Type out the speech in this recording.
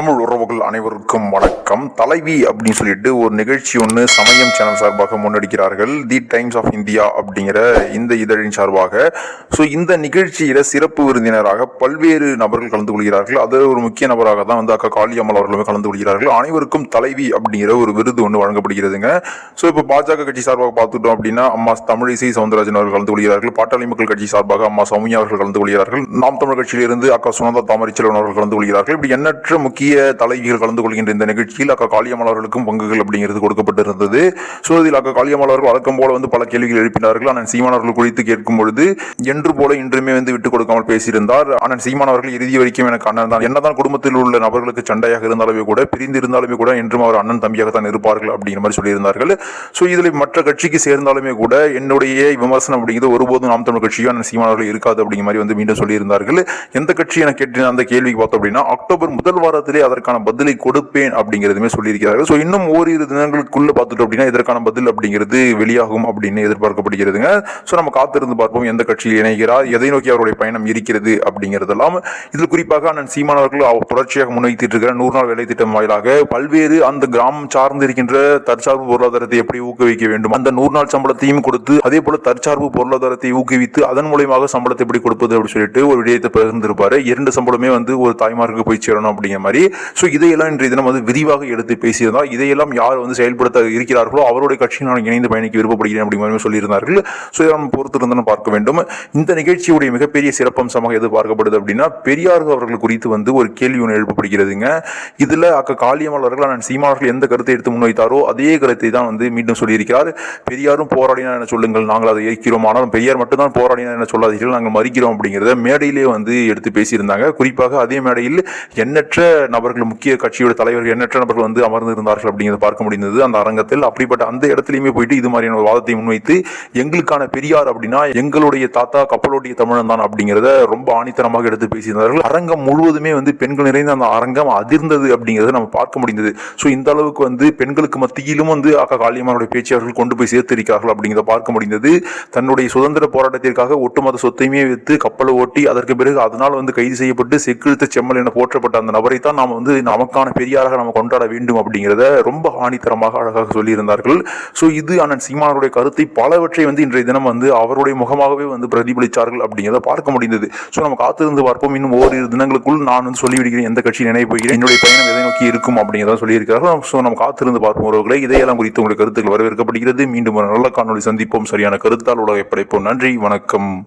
தமிழ் உறவுகள் அனைவருக்கும் வணக்கம். தலைவி அப்படின்னு சொல்லிட்டு ஒரு நிகழ்ச்சி ஒன்று சமயம் சேனல் சார்பாக முன்னெடுக்கிறார்கள். தி டைம்ஸ் ஆஃப் இந்தியா அப்படிங்கிற இந்த இதழின் சார்பாக. ஸோ இந்த நிகழ்ச்சியில சிறப்பு விருந்தினராக பல்வேறு நபர்கள் கலந்து கொள்கிறார்கள். அது ஒரு முக்கிய நபராக தான் வந்து அக்கா காளியம்மாள் அவர்களுமே கலந்து கொள்கிறார்கள். அனைவருக்கும் தலைவி அப்படிங்கிற ஒரு விருது ஒன்று வழங்கப்படுகிறதுங்க. ஸோ இப்போ பாஜக கட்சி சார்பாக பார்த்துட்டோம் அப்படின்னா அம்மா தமிழிசை சவுந்தரராஜன் அவர்கள் கலந்து கொள்கிறார்கள். பாட்டாளி மக்கள் கட்சி சார்பாக அம்மா சௌமியா அவர்கள் கலந்து கொள்கிறார்கள். நாம் தமிழ் கட்சியிலிருந்து அக்கா சுனந்தா தாமரைச்செல்வன் அவர்கள் கலந்து கொள்கிறார்கள். இப்படி எண்ணற்ற முக்கிய தலைவிகள் கலந்து கொள்கின்ற இந்த நிகழ்ச்சியில் அக்கா காளியம்மாள் அவர்களுக்கும் பங்குகள் அப்படிங்கிறது கொடுக்கப்பட்டிருந்தது. ஸோ இதில் அக்கா காளியம்மாள் அவர்கள் வழக்கம் போல வந்து பல கேள்விகள் எழுப்பினார்கள். ஆனால் சீமான் அவர்கள் குறித்து கேட்கும் பொழுது என்று போல இன்றுமே வந்து விட்டுக் கொடுக்காமல் பேசியிருந்தார். ஆனால் சீமான் அவர்கள் இறுதி வரைக்கும் எனக்கு அண்ணன் தான். என்னதான் குடும்பத்தில் உள்ள நபர்களுக்கு சண்டையாக இருந்தாலுமே கூட பிரிந்து இருந்தாலுமே கூட என்றும் அவர் அண்ணன் தம்பியாகத்தான் இருப்பார்கள் அப்படிங்கிற மாதிரி சொல்லியிருந்தார்கள். ஸோ இதில் மற்ற கட்சிக்கு சேர்ந்தாலுமே கூட என்னுடைய விமர்சனம் அப்படிங்கிறது ஒருபோதும் நாம் தமிழ் கட்சியும் அண்ணன் சீமானவர்கள் இருக்காது அப்படிங்கிற மாதிரி வந்து மீண்டும் சொல்லியிருந்தார்கள். எந்த கட்சி என கேட்டு அந்த கேள்விக்கு பார்த்தோம் அப்படின்னா அக்டோபர் முதல் வாரத்திலே அதற்கான பதிலை கொடுப்பேன் அப்படிங்கிறதுமே சொல்லியிருக்கிறார்கள். ஸோ இன்னும் ஓரிரு தினங்களுக்குள்ள பார்த்துட்டோம் அப்படின்னா இதற்கான பதில் அப்படிங்கிறது வெளியாகும் அப்படின்னு எதிர்பார்க்கப்படுகிறதுங்க. ஸோ நம்ம காத்திருந்து பார்ப்போம் எந்த கட்சியில் இணைகிறார் எதை நோக்கி அவருடைய பயணம் இருக்கிறது அப்படிங்கிறதெல்லாம். இதில் குறிப்பாக அண்ணன் சீமான் அவர்கள் தொடர்ச்சியாக முன்வைத்திட்டு இருக்கிற நூறு நாள் வேலை திட்டம் வாயிலாக பல்வேறு அந்த கிராமம் சார்ந்து இருக்கின்ற தற்சார்பு பொருளாதாரத்தை எப்படி ஊக்குவிக்க வேண்டும்? அந்த நூறு நாள் சம்பளத்தையும் கொடுத்து அதே போல தற்சார்பு பொருளாதாரத்தை ஊக்குவித்து அதன் மூலியமாக சம்பளத்தை எப்படி கொடுப்பது அப்படின்னு சொல்லிட்டு ஒரு விடயத்தை பகிர்ந்திருப்பாரு. இரண்டு சம்பளமே வந்து ஒரு தாய்மாருக்கு போய் சேரணும் அப்படிங்கிற மாதிரி ஸோ இதையெல்லாம் இன்றைய தினம் வந்து விரிவாக எடுத்து பேசியிருந்தால் இதையெல்லாம் யார் வந்து செயல்படுத்த இருக்கிறார்களோ அவருடைய கட்சியில் நான் இணைந்து பயணிக்க விருப்பப்படுகிறேன் அப்படிங்கிற மாதிரி சொல்லியிருந்தார்கள். ஸோ இதை நம்ம பொறுத்து இருந்தாலும் பார்க்க வேண்டும். இந்த நிகழ்ச்சியுடைய மிகப்பெரிய சிறப்பம்சமாக எது பார்க்கப்படுது அப்படின்னா பெரியார் அவர்கள் குறித்து வந்து ஒரு கேள்வி ஒன்று எழுப்பப்படுகிறதுங்க. இதில் அக்க காளியம்மாள் அவர்கள் நான் சீமானவர்கள் எந்த கருத்தை எடுத்து முன்வைத்தாரோ அதே கருத்தை தான் வந்து மீண்டும் சொல்லியிருக்கிறார். பெரியாரும் போராடினார் என சொல்லுங்கள் நாங்கள் அதை ஏற்கிறோம். ஆனாலும் பெரியார் மட்டும்தான் போராடினார் என சொல்லாதீர்கள் நாங்கள் மறிக்கிறோம் அப்படிங்கிறத மேடையிலே வந்து எடுத்து பேசியிருந்தாங்க. குறிப்பாக அதே மேடையில் எண்ணற்ற நபர்கள் முக்கிய கட்சியோட தலைவர்கள் எண்ணற்ற நபர்கள் வந்து அமர்ந்திருந்தார்கள் அப்படிங்கிறத பார்க்க முடிந்தது. அந்த அரங்கத்தில் அப்படிப்பட்ட அந்த இடத்துலையுமே போயிட்டு இது மாதிரியான ஒரு வாதத்தை முன்வைத்து எங்களுக்கான பெரியார் அப்படின்னா எங்களுடைய தாத்தா கப்பலோடைய தமிழன் தான் அப்படிங்கிறத ரொம்ப ஆணித்தனமாக எடுத்து பேசியிருந்தார்கள். அரங்கம் முழுவதுமே வந்து பெண்கள் நிறைந்த அந்த அரங்கம் அதிர்ந்தது அப்படிங்கிறத நம்ம பார்க்க முடிந்தது. ஸோ இந்த அளவுக்கு வந்து பெண்களுக்கு மத்தியிலும் வந்து அக்கா காளியம்மானுடைய பேச்சு அவர்கள் கொண்டு போய் சேர்த்திருக்கிறார்கள் அப்படிங்கிறத பார்க்க முடிந்தது. தன்னுடைய சுதந்திர போராட்டத்திற்காக ஒட்டுமொத்த சொத்தையுமே வித்து கப்பலை ஓட்டி அதற்கு பிறகு அதனால் வந்து கைது செய்யப்பட்டு செக்கிழுத்த செம்மல் என போற்றப்பட்ட அந்த நபரை தான் நாம் வந்து நமக்கான பெரியாராக நம்ம கொண்டாட வேண்டும் அப்படிங்கிறத ரொம்ப ஆணித்தரமாக அழகாக சொல்லியிருந்தார்கள். ஸோ இது அண்ணன் சீமானருடைய கருத்தை பலவற்றை வந்து இன்றைய தினம் வந்து அவருடைய முகமாகவே வந்து பிரதிபலித்தார்கள் அப்படிங்கிறத பார்க்க முடிந்தது. ஸோ நம்ம காத்திருந்து பார்ப்போம். இன்னும் ஓரிரு தினங்களுக்குள் நான் வந்து சொல்லிவிடுகிறேன். எந்த கட்சி நினைவு போகிறேன் என்னுடைய பயணம் எதை நோக்கி இருக்கும் அப்படிங்கிறத சொல்லியிருக்கிறார்கள். ஸோ நம்ம காத்திருந்து பார்ப்போம் உறவுகளை. இதையெல்லாம் குறித்து உங்களுடைய கருத்துக்கள் வரவேற்கப்படுகிறது. மீண்டும் ஒரு நல்ல காணொலி சந்திப்போம். சரியான கருத்தால் உலகை படைப்போம். நன்றி. வணக்கம்.